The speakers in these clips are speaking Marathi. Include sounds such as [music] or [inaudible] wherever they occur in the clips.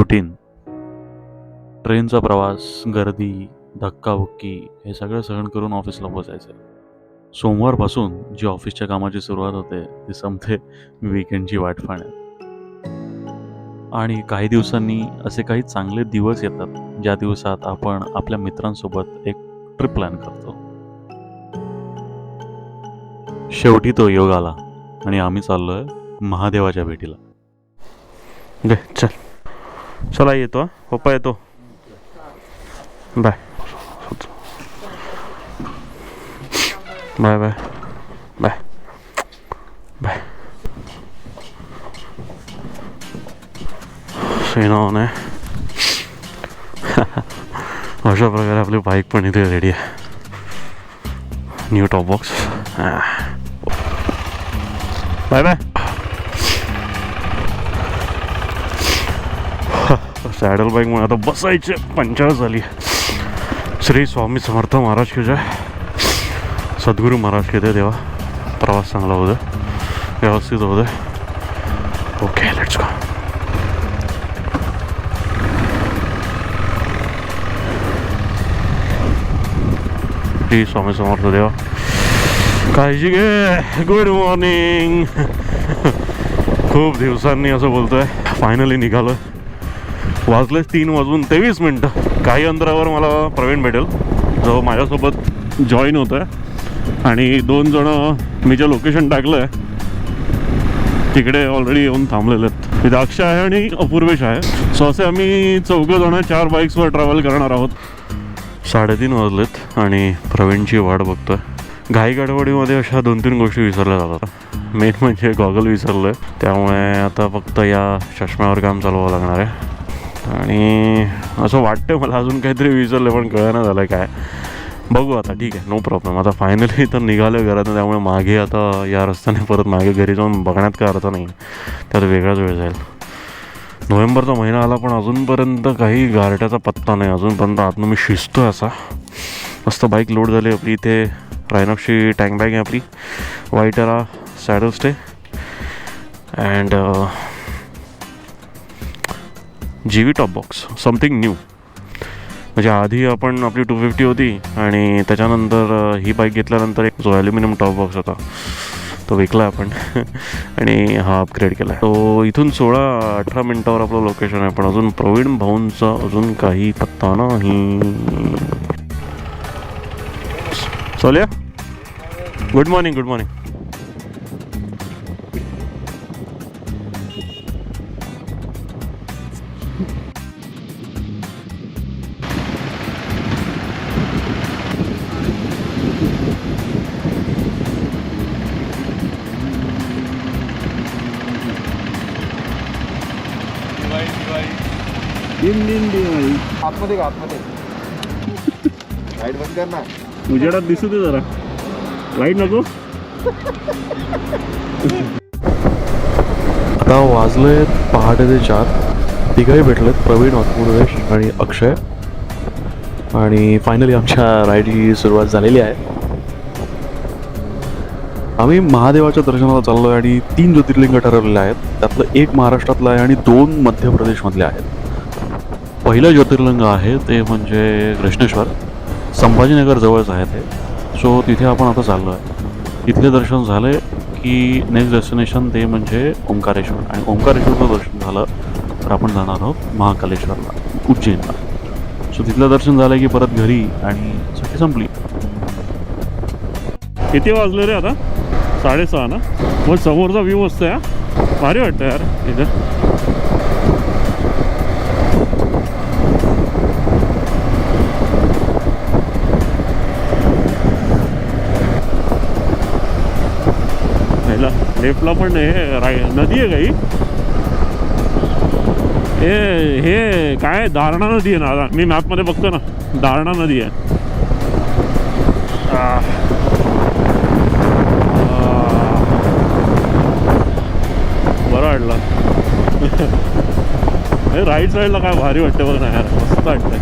रुटीन ट्रेनचा प्रवास गर्दी धक्काबुक्की हे सगळं सहन करून ऑफिसला पोचायचं सोमवारपासून जी ऑफिसच्या कामाची सुरुवात होते ती संपते विकेंडची वाट पाहण्यात आणि काही दिवसांनी असे काही चांगले दिवस येतात ज्या दिवसात आपण आपल्या मित्रांसोबत एक ट्रिप प्लॅन करतो. शेवटी तो योग आला आणि आम्ही चाललोय महादेवाच्या भेटीला. चल. चला येतो पप्पा येतो bye bye bye bye bye सेना आहे अशा प्रकारे आपली बाईक पण इथे रेडी आहे new top box bye bye saddle बाईकमुळे आता बसायचे. पंचाळत झाली. श्री स्वामी समर्थ महाराज की जय. सद्गुरू महाराज की जय देवा. प्रवास चांगला होऊ दे. व्यवस्थित होऊ दे. Okay let's go Shri Swami Samarth देवा. काळजी घे. गुड मॉर्निंग [laughs] खूप दिवसांनी असं बोलतोय. फायनली निघालोय. वाजलेच तीन वाजून तेवीस मिनटं. काही अंतरावर मला प्रवीण भेटेल जो माझ्यासोबत जॉईन होतो आहे आणि दोन जणं मी जे लोकेशन टाकलं आहे तिकडे ऑलरेडी येऊन थांबलेले आहेत. तिथे अक्षय आहे आणि अपूर्वेश आहे. सो असे आम्ही चौघं जणं चार बाईक्सवर ट्रॅव्हल करणार आहोत. साडेतीन वाजलेत आणि प्रवीणची वाट बघतोय. घाई गडबडीमध्ये अशा दोन तीन गोष्टी विसरल्या जातात. मेन म्हणजे गॉगल विसरलं आहे त्यामुळे आता फक्त या चष्म्यावर काम चालवावं लागणार आहे. आणि असं वाटतं मला अजून काहीतरी विसरलं पण कळना झालं काय. बघू आता ठीक आहे नो प्रॉब्लेम आता फायनली तर निघालं घरातून त्यामुळे मागे आता या रस्त्याने परत मागे घरी जाऊन बघण्यात काय अर्थ नाही त्यात वेगळाच वेळ जाईल. नोव्हेंबरचा महिना आला पण अजूनपर्यंत काही गारट्याचा पत्ता नाही. अजूनपर्यंत आतनं मी शिजतो असा. मस्त बाईक लोड झाली आपली इथे. रायनॉक्सची टँक बॅग आहे आपली. वाईटरा saddle stay and GIVI top box something new म्हणजे आधी आपण आपली टू फिफ्टी होती आणि त्याच्यानंतर ही बाईक घेतल्यानंतर एक जो ॲल्युमिनियम टॉप बॉक्स होता तो विकला आपण. [laughs] आणि हा अपग्रेड केला. तो इथून सोळा अठरा मिनटावर आपलं लोकेशन आहे पण अजून प्रवीण भाऊंचा अजून काही पत्ता नाही. सोल्या? गुड मॉर्निंग गुड मॉर्निंग आतमध्ये का आतमध्ये लाइट बंद कर ना उजेडात दिसू दे जरा लाइट नको आता वाजले पहाटे ते चार तिघही भेटलेत प्रवीण अपूर्वेश आणि अक्षय आणि फायनली आमच्या राईडची सुरुवात झालेली आहे आम्ही महादेवाच्या दर्शनाला चाललो आहे आणि तीन ज्योतिर्लिंग ठरवलेले आहेत त्यातलं एक महाराष्ट्रातलं आहे आणि दोन मध्य प्रदेशमधले आहेत पहिलं ज्योतिर्लिंग आहे ते म्हणजे कृष्णेश्वर. संभाजीनगर जवळच आहे ते. सो तिथे आपण आता चाललो आहे तिथले दर्शन झाले की नेक्स्ट डेस्टिनेशन ते म्हणजे ओंकारेश्वर. आणि ओंकारेश्वरचं दर्शन झालं तर आपण जाणार आहोत महाकालेश्वरला उज्जैनला. सो तिथलं दर्शन झालं की परत घरी आणि सुट्टी संपली. किती वाजले रे आता? साडेसहा ना? मग समोरचा व्ह्यू मस्त आहे भारी वाटतं यार इथं. लेफ्टला पण हे राय नदी आहे काही. हे हे काय? दारणा नदी आहे ना. आता मी मॅपमध्ये बघतो ना. दारणा नदी आहे. बरं वाटलं. [laughs] हे राईट साईडला काय भारी वाटतं बघ ना यार. मस्त वाटतंय.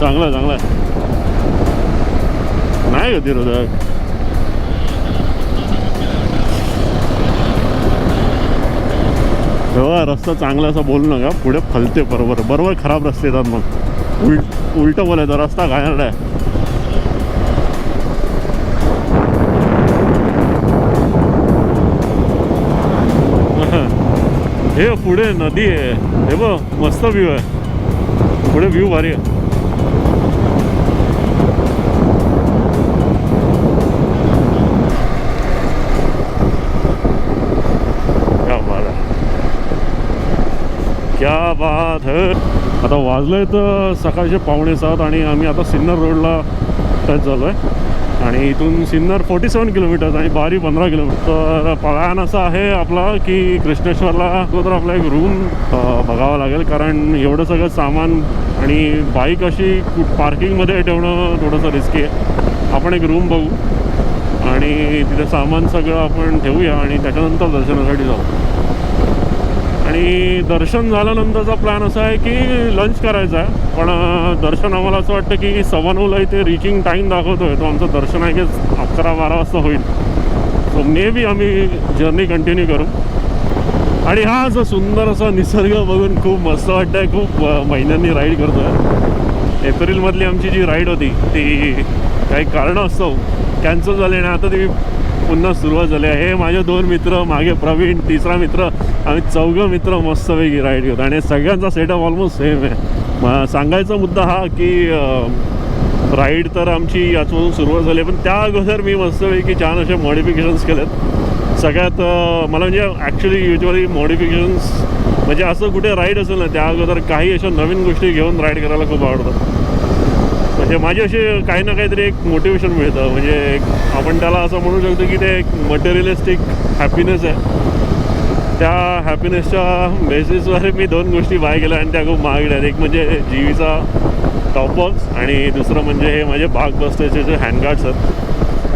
चांगलं आहे, चांगलं आहे. नाही होती तेव्हा रस्ता चांगला असा बोलू नका पुढे फलते बरोबर. बरोबर खराब रस्ते येतात मग. उलट उलटं बोलायचं रस्ता घाणेरडा आहे. [laughs] हे पुढे नदी आहे. हे बघ मस्त व्ह्यू आहे. पुढे व्ह्यू भारी आहे. क्या बात है? आता वाजलंय तर सकाळचे पावणे सात आणि आम्ही आता सिन्नर रोडला टच झालो आहे आणि इथून सिन्नर फोर्टी सेवन किलोमीटर्स आणि बारी पंधरा किलोमीटर तर प्लॅन असा आहे आपला की कृष्णेश्वरला अगोदर आपला एक रूम बघावा लागेल. कारण एवढं सगळं सामान आणि बाईक अशी पार्किंगमध्ये ठेवणं थोडंसं रिस्की आहे. आपण एक रूम बघू. आणि तिथे सामान सगळं आपण ठेवूया आणि त्याच्यानंतर दर्शनासाठी जाऊ. आणि दर्शन झाल्यानंतरचा प्लॅन असा आहे की लंच करायचा आहे. पण दर्शन आम्हाला असं वाटतं की सव्वा नऊला इथे रिचिंग टाईम दाखवतो आहे तो आमचं दर्शन आहे की अकरा बारा वाजता होईल. सो मे बी आम्ही जर्नी कंटिन्यू करू. आणि हा असं सुंदर असा निसर्ग बघून खूप मस्त वाटतं आहे खूप महिन्यांनी राईड करतो आहे एप्रिलमधली आमची जी राईड होती ती काही कारणं असतो कॅन्सल झाली आणि आता ती पुन्हा सुरुवात झाली आहे. हे माझे दोन मित्र मागे प्रवीण तिसरा मित्र आम्ही चौघं मित्र मस्तपैकी राईड करतो आणि सगळ्यांचा सेटअप ऑलमोस्ट सेम आहे. सांगायचा मुद्दा हा की राईड तर आमची याचमधून सुरुवात झाली आहे. पण त्या अगोदर मी मस्तपैकी छान असे मॉडिफिकेशन्स केलेत. सगळ्यात मला म्हणजे ॲक्च्युली युजली मॉडिफिकेशन्स म्हणजे असं कुठे राईड असेल ना त्या अगोदर काही अशा नवीन गोष्टी घेऊन राईड करायला खूप आवडतं म्हणजे माझी अशी काही ना काहीतरी एक मोटिवेशन मिळतं. म्हणजे एक- आपण त्याला असं म्हणू शकतो की ते एक मटेरियलिस्टिक हॅपीनेस आहे. त्या हॅपीनेसच्या बेसिसवर मी दोन गोष्टी बाय केल्या आणि त्या खूप महागड्या आहेत. एक म्हणजे जीवीचा टॉपबॉक्स आणि दुसरं म्हणजे हे माझे भाग बसतेचे जे हँडगार्ड्स आहेत.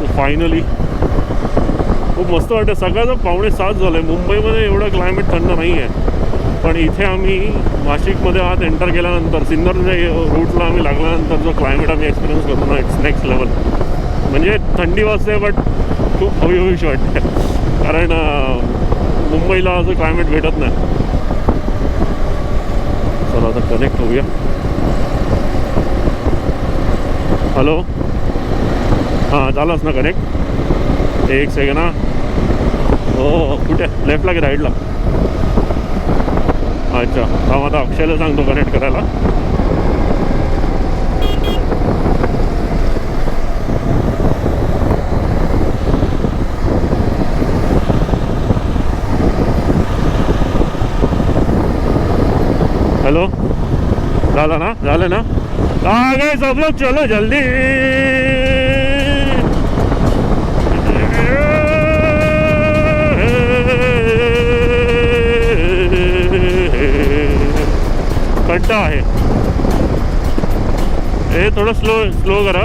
फायनली खूप मस्त वाटतं. सकाळचं पावणे सात झालं आहे मुंबईमध्ये एवढं क्लायमेट थंड नाही आहे पण इथे आम्ही नाशिकमध्ये आत एंटर केल्यानंतर सिन्नरच्या रूटला आम्ही लागल्यानंतर जो क्लायमेट आम्ही एक्सपिरियन्स करतो ना इट्स नेक्स्ट लेवल म्हणजे थंडी वाजते बट खूप हवी हवीशी वाटते. कारण मुंबईला असं क्लायमेट भेटत नाही. चला आता कनेक्ट होऊया. हॅलो हां झालाच ना कनेक्ट एक सेकंड हां. हो, हो, हो कुठे? लेफ्टला की राईटला अच्छा. हा आता अक्षयला सांगतो कनेक्ट करायला? हॅलो? झालं ना? झालं ना? काय गए चलो जल्दी. आहे. हे थोडं स्लो स्लो करा.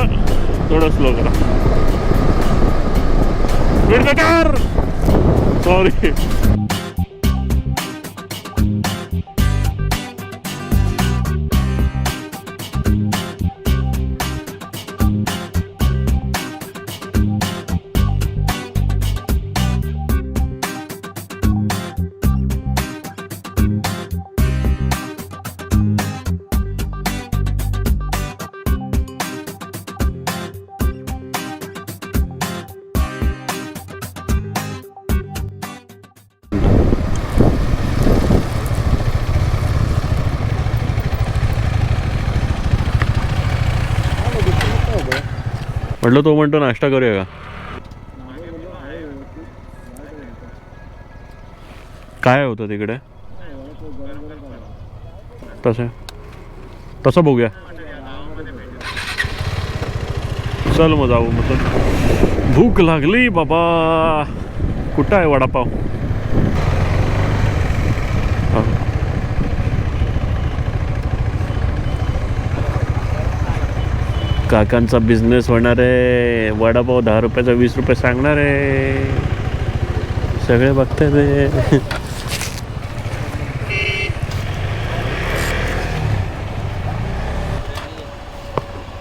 थोडं स्लो करा. सॉरी म्हटलं तो म्हणतो नाश्ता करूया का? काय होतं तिकडे? तसं. तसं बघूया. चल मग जाऊ मग भूक लागली बाबा. कुठं आहे वडापाव? काकांचा बिझनेस होणार आहे. वडापाव दहा रुपयाचा वीस रुपये सांगणार आहे. सगळे बघताय ते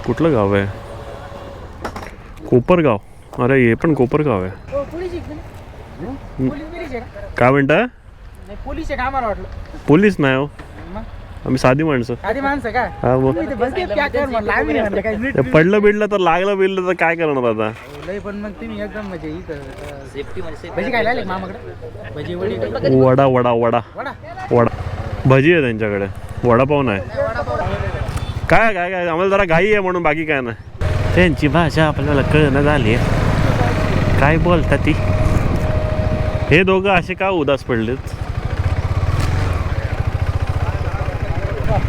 कुठलं गाव आहे? कोपरगाव. अरे हे पण कोपरगाव आहे. हो. काय म्हणता? पोलीस नाही हो. आम्ही साधी माणसं. आधी हा मग. क्या कर म्हणलं आम्ही म्हणलं काय? नीट ते पडलं बिडलं तर लागलं बिडलं तर काय करणार आता? लय पण मग तुम्ही एकदम म्हणजे इथं सेफ्टी भजी काय लागले मामाकडे? भजी वडी? वडा वडा वडा. वडा? वडा. भजी आहे त्यांच्याकडे. वडापाव नाही. काय काय काय? आम्हाला जरा घाई आहे म्हणून बाकी काय नाही. त्यांची भाषा आपल्याला कळणं झाली काय बोलता ती? हे दोघं असे का उदास पडलेत?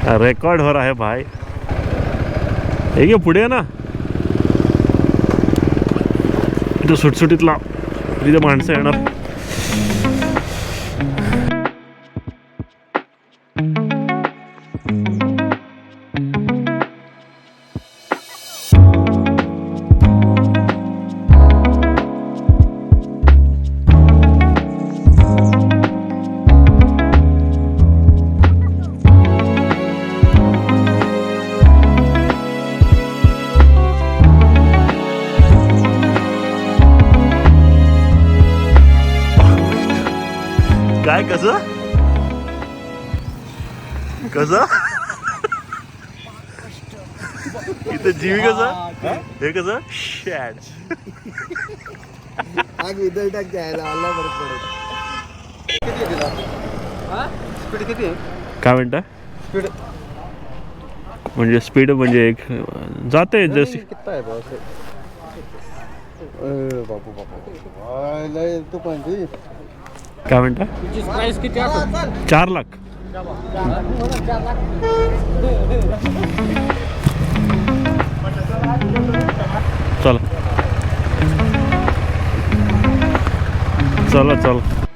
रेकॉर्ड हो रहा है भाई. हे पुढे ये ना. इथं सुटसुटीत लाव तिथे माणसं येणार. काय कसं? कसं? इथं जीवी कसं? हे? कसं? शॅट. आग विदल टाक द्यायला आला बरं पडत किती स्पीड किती आहे? काय म्हणता? स्पीड म्हणजे स्पीड म्हणजे एक जाते जशी. किती आहे बा असं. अरे बापू बापू आय, लय तू पण ती काय म्हणता? चार लाख. चला. चला चला.